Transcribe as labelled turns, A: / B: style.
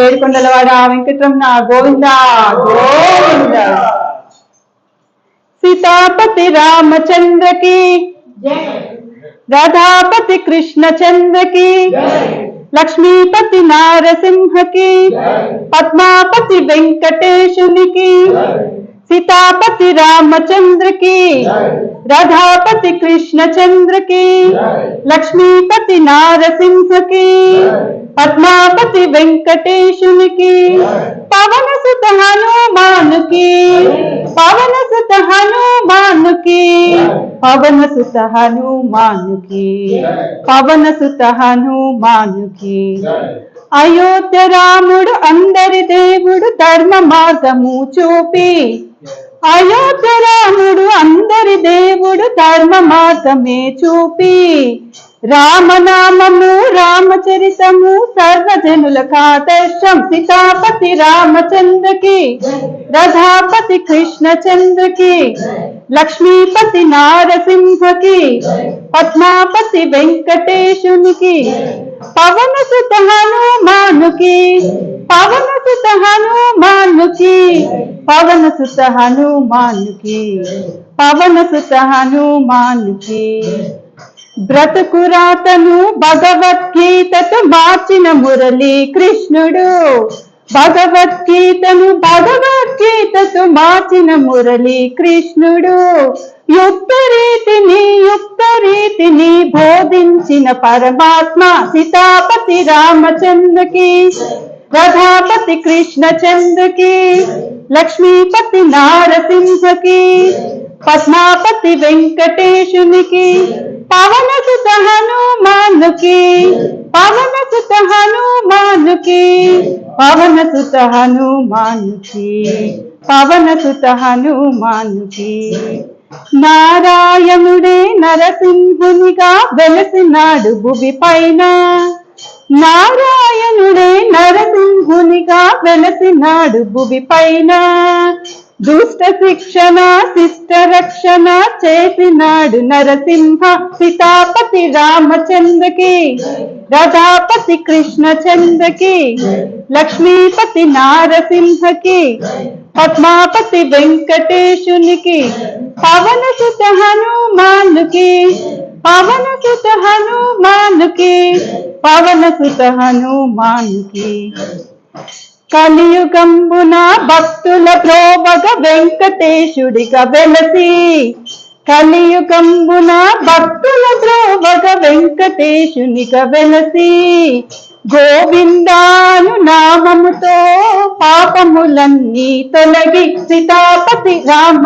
A: ఏడుకొండలవాడ వెంకటరమణ గోవింద గోవింద. సీతాపతి రామచంద్రకి రాధాపతి కృష్ణచంద్రకి లక్ష్మీపతి నారసింహకి పద్మాపతి వెంకటేశునికి सीतापति रामचंद्र की। राधापति कृष्ण चंद्र की लक्ष्मीपति नारसिंह की। पद्मापति वेंकटेशन की। पवन सुत हनुमान की। पवन सुत हनुमान की। पवन सुत हनुमान की। पवन सुत हनुमान की। అయోధ్య రాముడు అందరి దేవుడు ధర్మ మార్గము చూపి. అయోధ్య రాముడు అందరి దేవుడు ధర్మ మార్గమే చూపి. రామనామము రామచరితము సర్వజనుల కాదర్శం సీతాపతి రామచంద్రకి రథాపతి కృష్ణచంద్రకి లక్ష్మీపతి నారసింహకి పద్మాపతి వెంకటేశునికి పవన సుత హనుమానుకి పవన సుత హనుమానుకి పవన సుత హనుమానుకి పవన సుత హనుమానుకి బ్రతుకురాతను భగవద్గీతతో మార్చిన మురళీ కృష్ణుడు భగవద్గీతను భగవద్గీతతో మార్చిన మురళీ కృష్ణుడు. యుక్తరీతిని యుక్తరీతిని బోధించిన పరమాత్మ సీతాపతి రామచంద్రకి రథాపతి కృష్ణచంద్రకి లక్ష్మీపతి నారసింహకి పద్మాపతి వెంకటేశునికి పవన సుత హనుమానుకి పవన సుత హనుమానుకి పవన సుత హనుమానుకి పవన సుత హనుమానుకి. నారాయణుడే నరసింహునిగా వెలసినాడు భువి పైన నారాయణుడే నరసింహునిగా వెలసినాడు భువి పైన దుష్ట శిక్షణ శిష్ట రక్షణ చేసినాడు నరసింహ సీతాపతి రామచంద్రకి రథాపతి కృష్ణచంద్రకి లక్ష్మీపతి నారసింహకి పద్మాపతి వెంకటేశునికి పవన సుత హనుమానుకి పవన సుత హనుమానుకి పవన సుత హనుమానుకి. కలియుగంబున భక్తుల ప్రోభగ వెంకటేశుడిగా వెలసి కలియుగంబున భక్తుల ప్రోభగ వెంకటేశునిగా వెలసి గోవిందాను నామముతో పాపములన్నీ తొలగి సీతాపతి రామ